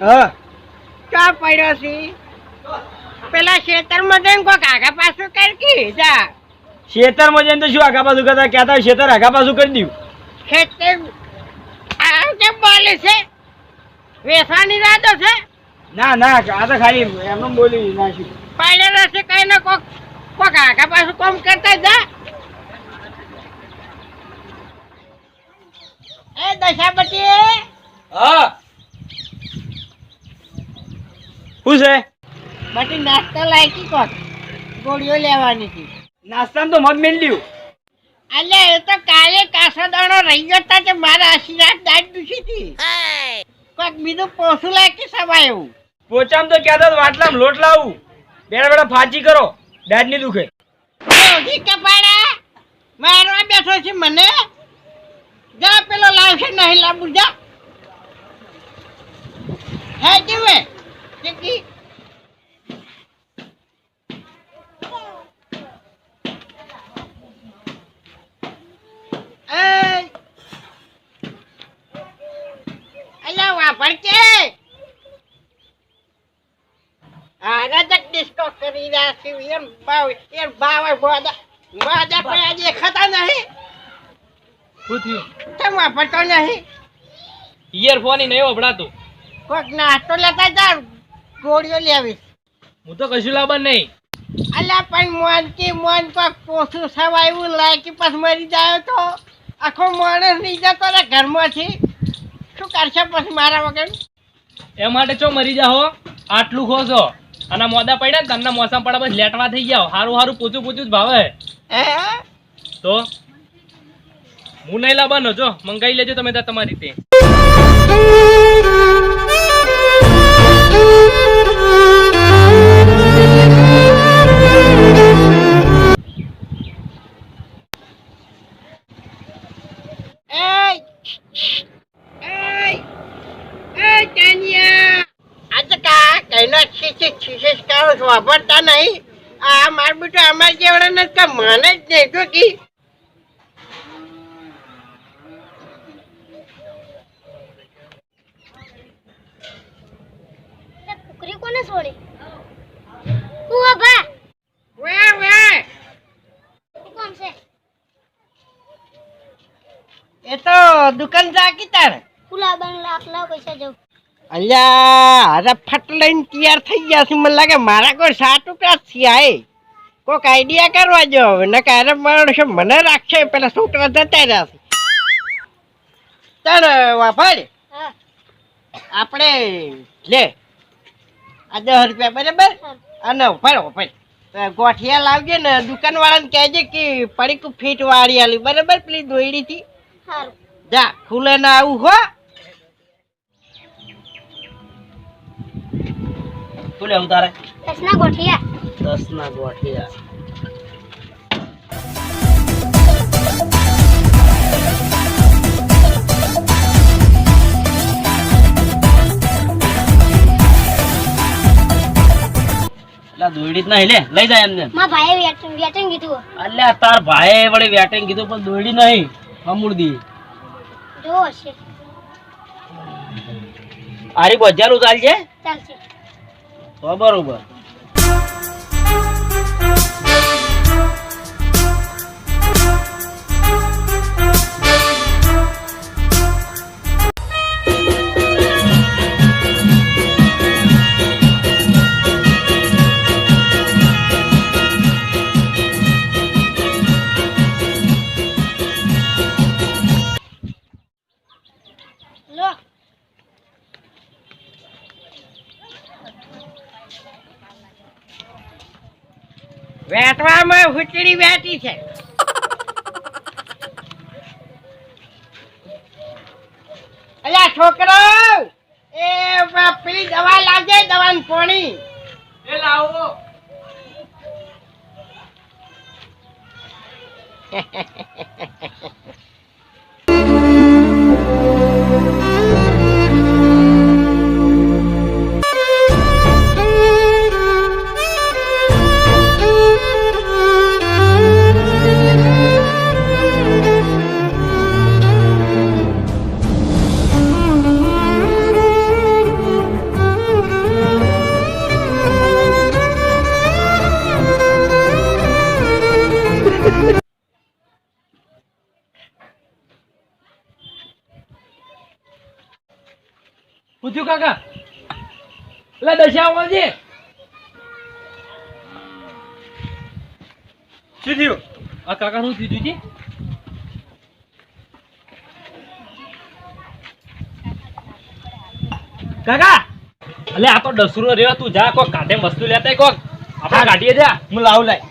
હા. ચા પડ્યો છે? પેલા ખેતરમાં જઈને કોક આગા પાછું કરકી જા. ખેતરમાં જઈને તો શું આગા પાછું કરતા? કહેતા ખેતર આગા પાછું કરી દીધું. ખેતર આ કેમ બોલે છે? વેસવાની રાતો છે? ના ના આ તો ખાલી એમનું બોલી નાખ્યું. પડેલો છે કઈ ને કોક કોક આગા પાછું કોમ કરતા જા. એ દશાપતિ! હા. શું છે? બટી નાસ્તો લાયકી કોક ગોળીઓ લેવાની હતી. નાસ્તામાં તો મત મેળ્યું અલ્યા એ તો કાલે કાસો દાણો રહી ગયો તા કે મારા આશીર્વાદ દાંત દુખી હતી કોક બીજું પોસું લાયકી સવાય એવું. પોચામ તો ક્યાં તો વાટલામાં લોટ લાવું. બેડા બેડા ફાચી કરો. દાઢની દુખે. ઓઢી કપાડા મારવા બેઠો છે મને? જા પેલો લાવશે નહીં લાવું જા. હે જીવે ડિસ્કો કરી રહ્યા છે એમ બાવ એમ બાવ બોદા બોદા પણ આજે ખાતા નહીં. શું થયું? કેમ વાપરતો નહીં? ઇયરફોન નહીં વપડાતું કોક નાસ્તો લેતા જા ગોળીઓ લેવી. હું તો કશું લાવવા નહીં. અલા પણ મોન કે મોન પર પોસું સવાયું લાગી પાસ મરી જાય તો આખો માણસ નહીં જતો રે ઘરમાંથી. શું કરશે પછી મારા વગર? એ માટે ચો મરી જાઓ આટલું ખો છો અને મોદા પડ્યા ને તમને મોસમ પડે બસ લેટવા થઈ ગયા હારું હારું પૂછું પૂછું જ ભાવે. તો? હું નહીં લાવવાનો જો. મંગાઈ લેજો તમે તમારી રીતે. વાપરતા નહીં. આ માર બેટો અમાર જેવડા ને તો માને જ નહીં તો કી. કુકરી કોને છોડી? હું અભા વે વે છે? એ તો દુકાન જા કી તાર પુલા બંગલા આટલા પૈસા જવું. અલ્યા અરે ફટ લઈને તૈયાર થઈ ગયા છે. મને લાગે મારા કોઈ સાત ટુકડા થયા કોઈક આઈડિયા કરવા જો હવે. ને કારે મળશે મને રાખશે પેલા છોકરા જતા રહ્યા છે? તાર આપણે લે. આ દસ રૂપિયા બરાબર? અને ઉભર ઉભર ગોઠિયા લાવજે ને દુકાન વાળાને કહેજે કે પડીકું ફીટ વાળી આલી. બરાબર પેલી દોયડીથી? થી જા ખુલે ના આવું હો. શું લેવું તારે? દસના ગોઠિયા. દસ ના ગોઠિયા. એટલે દોડી જ નહીં લે લઈ જાય એમને. મારા ભાઈએ વેટિંગ વેટિંગ કીધું અલ્યા તાર ભાઈએ વળી વેટિંગ કીધું પણ દોડી નહીં. અમૂર્દી જો હશે આરી બજારું છે ચાલશે. તો બરોબર. વેટવામાં હુચડી બેઠી છે. અલ્યા છોકરો એ પેલી દવા લાગે દવાની પોણી. એ લાવો. પૂછ્યું કાકા? એટલે દશા છે શું થયું? આ કાકા શું થયું છે કાકા અલે આ તો દસરો રહ્યો તું જા કોક કાઢે વસ્તુ લેતા કોક. આપણા કાઢીએ જા. હું લાવું લાય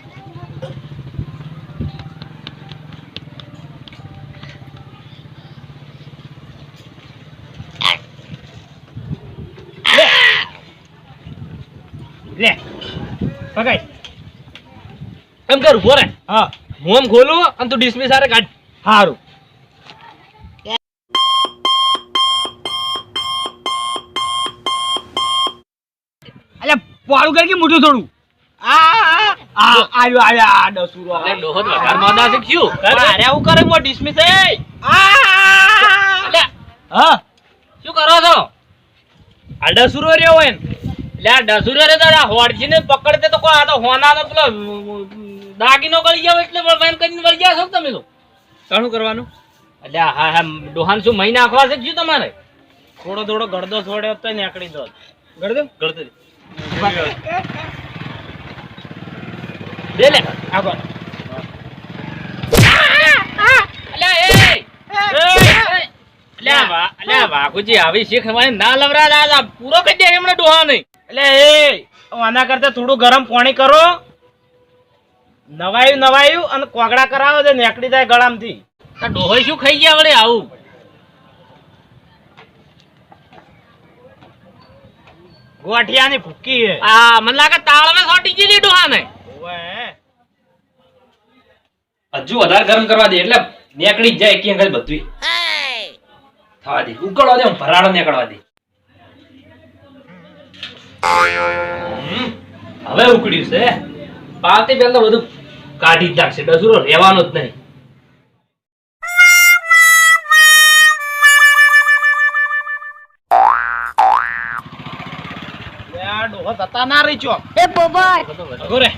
લે પકડ. એમ કર ઊભો રે હા. હું એમ ખોલું અને તું ડિસમિસ આરે કાઢ. સારું અલ્યા પાડું કર કે મોટું થોડું? આ આ આયો આયો વઘાર મોદા કર અરે હું કરે મો ડિસમિસ એ અલે હા. શું કરો છો? આ રહ્યો હોય ને એટલે રે તારા હોડજી ને પકડતે તો કોઈ આ તો હોના પેલો દાગીનો ગળી જાવ એટલે એમ કરીને વળી ગયા છો તમે તો? શું કરવાનું? એટલે હા હા ડોહાન શું મહી નાખવા છે શું તમારે? થોડો થોડો ગળદો છોડ્યો તો નીકળી દો. ગળદો ગળતે દે લે. આગળ. અલ્યા એ એ. આના કરતા થોડું ગરમ પાણી કરો. નવાયું નવાયું અને કોગળા કરાવો તો નીકળી જાય ગળામથી. આ ડોહો શું ખાઈ ગયા વળે આવું? ગોઠિયાની ભૂકી હે. આ મને લાગે તાળમાં સોટી ગયેલી ડોહા ને ઓવે. હજુ વધારે ગરમ કરવા દે એટલે નેકડી જ જાય કે બધું થવા દે. ઉકળવા દે હું ભરાડો નીકળવા દે. હવે ઉકળ્યું છે. પાવતી પહેલા બધું કાઢી જ નાખશે. ડસુરો રહેવાનો જ નહીં. જતા ના રહી ચો અઘો રે.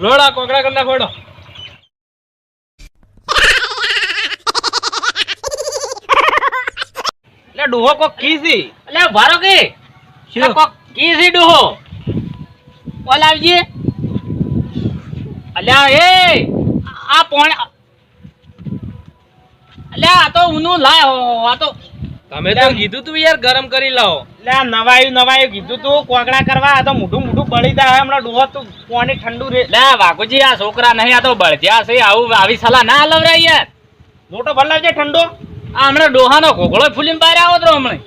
લોડા કોકડા કરના ખોડો ડોહો કોક કીસી. એટલે ભારો કે? શું? કોક કીસી ડોહો. ઓલ આવજે. અલ્યા એ આ પોણ અલ્યા આ તો ઊનું લાય આ તો તમે તો કીધું તું યાર ગરમ કરી લાવો. લે નવાયું નવાયું કીધું તું કોકડા કરવા આ તો મોઢું મોઢું બળી જાય હમણાં ડોહો તું પોણી ઠંડુ રે લે વાઘુજી આ છોકરા નહીં આ તો બળજ્યા છે આવું આવી સલાહ ના લવરાય યાર. મોટો ભલાવજે ઠંડો. આ હમણાં ડોહાનો ઘોઘળો ફૂલીને બહાર આવો તો હમણાં.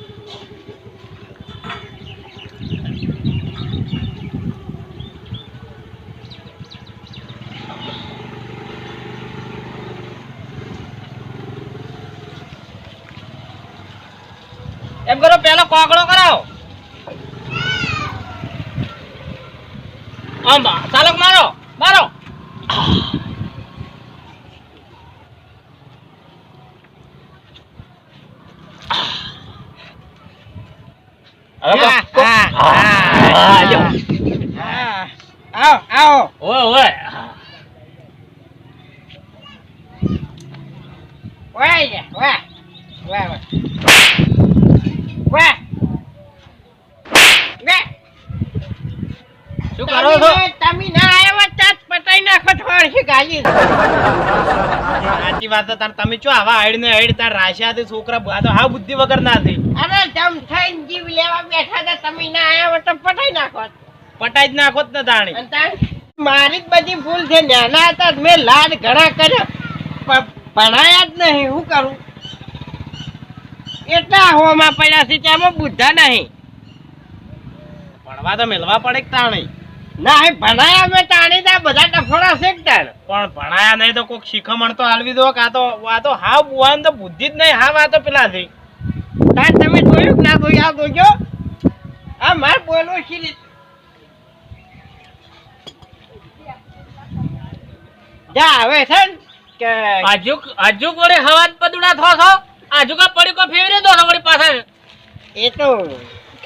એમ કરો પેલો કોકડો કરાવો. આમ, ચાલક મારો મારો. હવે હા, કો- હા, હા, હા, હા, લ્યો. હા. આવો આવો. ઓય ઓય. વાહ લે, વાહ વાહ વાહ વાહ વાહ શું કરો છો? તમે- ના આવ્યા તો આજ નાખો થોડ ગાલી. વાત છે તાર તમે ચો આવા હાઈડ ને હાઈડ તાર રાશિયાથી છોકરા આ તો હા બુદ્ધિ વગર ના થઈ. અરે જમ થઈને જીવ લેવા બેઠા હતા તમે ના આયા હોત તો પતાઈ નાખો. પટાઈ જ નાખો ને તાણી. મારી જ બધી ભૂલ છે નાના હતા મેં લાડ ઘણા કર્યા પણ ભણાયા જ નહીં શું કરું? એટલા હોમાં પડ્યા છે તેમાં બુદ્ધા નહીં. ભણવા તો મેળવા પડે કે તાણી. ના એ ભણાયા મેં તાણી તા બધા ટફોડા છે પણ ભણાયા નહીં તો કોઈક શીખમણ તો હાલવી દો કે તો આ તો હાવ બુવાન તો બુદ્ધિ જ નહીં હાવ આ તો પેલા તાર તમે જોયું કે ના જોયું? આ જોજો. આ માર બોલો છે ને. જા હવે છે ને કે આજુક આજુક વડે હવાજ પદુડા થો છો? આજુકા પડી કો ફેવરે દો વળી પાછા એ તો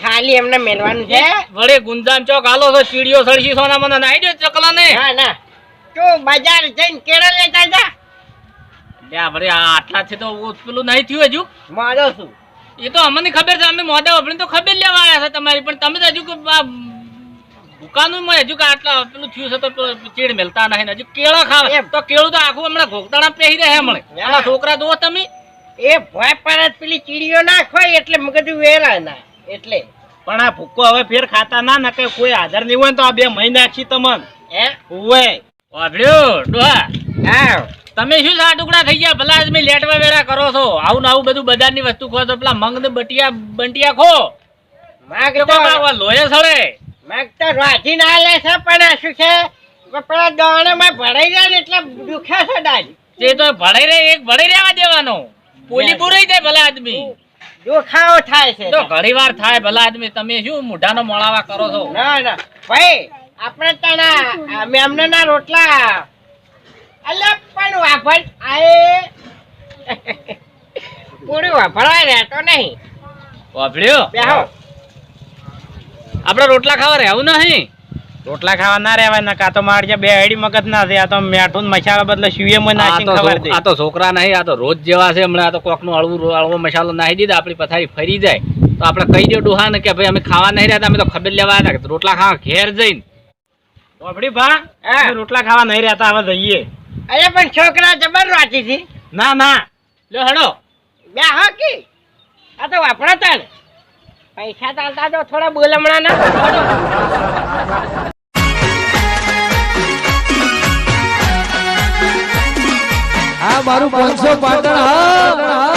ખાલી એમને મેલવાનું છે. વડે ગુંજામ ચોક હાલો છો ચીડીઓ સળસી સોના મને નાઈ દો ચકલા ને ના. ના તું બજાર જઈને કેળા લેતા જા. લ્યા વડે આટલા છે તો પેલું નહીં થયું હજુ? મારો છું એ તો અમને ખબર છે અમે મોઢા વપરીને તો ખબર લેવા આવ્યા છે તમારી પણ તમે તો હજુ દુકાનું હજુ આટલા પેલું થયું છે તો ચીડ મેલતા નહીં હજુ કેળા ખાવ. તો કેળું તો આખું હમણાં ઘોકતાણા પહેરી રહે હમણાં. છોકરા દો તમે. એ ભોય પર પેલી ચીડીઓ નાખવાય એટલે મગજ વેરા ના. એટલે. પણ આ ભૂકો હવે ફેર ખાતા ના નકે કોઈ આધાર નહીં હોય તો આ બે મહિના છી તમન. હે? હોય વાપર્યો ડોહા? આવ તમે શું સા ટુકડા થઈ ગયા? ભલા આદમી લેટવા વેરા કરો છો. આવું ને આવું બધું બજારની વસ્તુ ખો તો પેલા મંગ ને બટિયા બંટિયા ખો. માગ કે તો લોહે સળે. માગ તો રાજી ના લે છે પણ આ શું છે? પેલા દોણે માં ભરાઈ જાય ને એટલે દુખે છે ડાજ તે તો ભરાઈ રહે એક ભરાઈ રહેવા દેવાનો. પોલી પૂરી જાય ભલા આદમી. દુખાવો થાય છે. તો ઘણી વાર થાય ભલા આદમી તમે શું મોઢાનો મોળાવા કરો છો? ના ના. ભાઈ આપણે તાના મેમને ના રોટલા. અલે પણ વાફળ આય પૂરી વાપરવા રહેતો નહીં. વાફળ્યો બેહો. આપણે રોટલા ખાવા રહેવું નહીં? રોટલા ખાવા ના રહેવાય ના કાં તો મારે જે બે આઈડી મગજ ના છે આ તો મેઠું ને મસાલા બદલે શિવે મને આ તો ખબર આ તો છોકરા નહીં આ તો રોજ જેવા છે હમણાં આ તો કોકનું હળવું હળવો મસાલો નાખી દીધા આપણી પથારી ફરી જાય. તો આપણે કહી દો ડોહા ને કે ભાઈ અમે ખાવા નહીં રહેતા અમે તો ખબર લેવા આવ્યા હતા રોટલા ખાવા ઘેર જઈને. વાપડી ભા એ. રોટલા ખાવા નહીં રહેતા હવે જઈએ. અરે પણ છોકરા જબર વાંચી હતી ના ના. લ્યો હેડો. હા કે? આ તો વાપરતા ને પૈસા ચાલતા તો થોડા બોલમણા ના. આ મારું પાટણ હા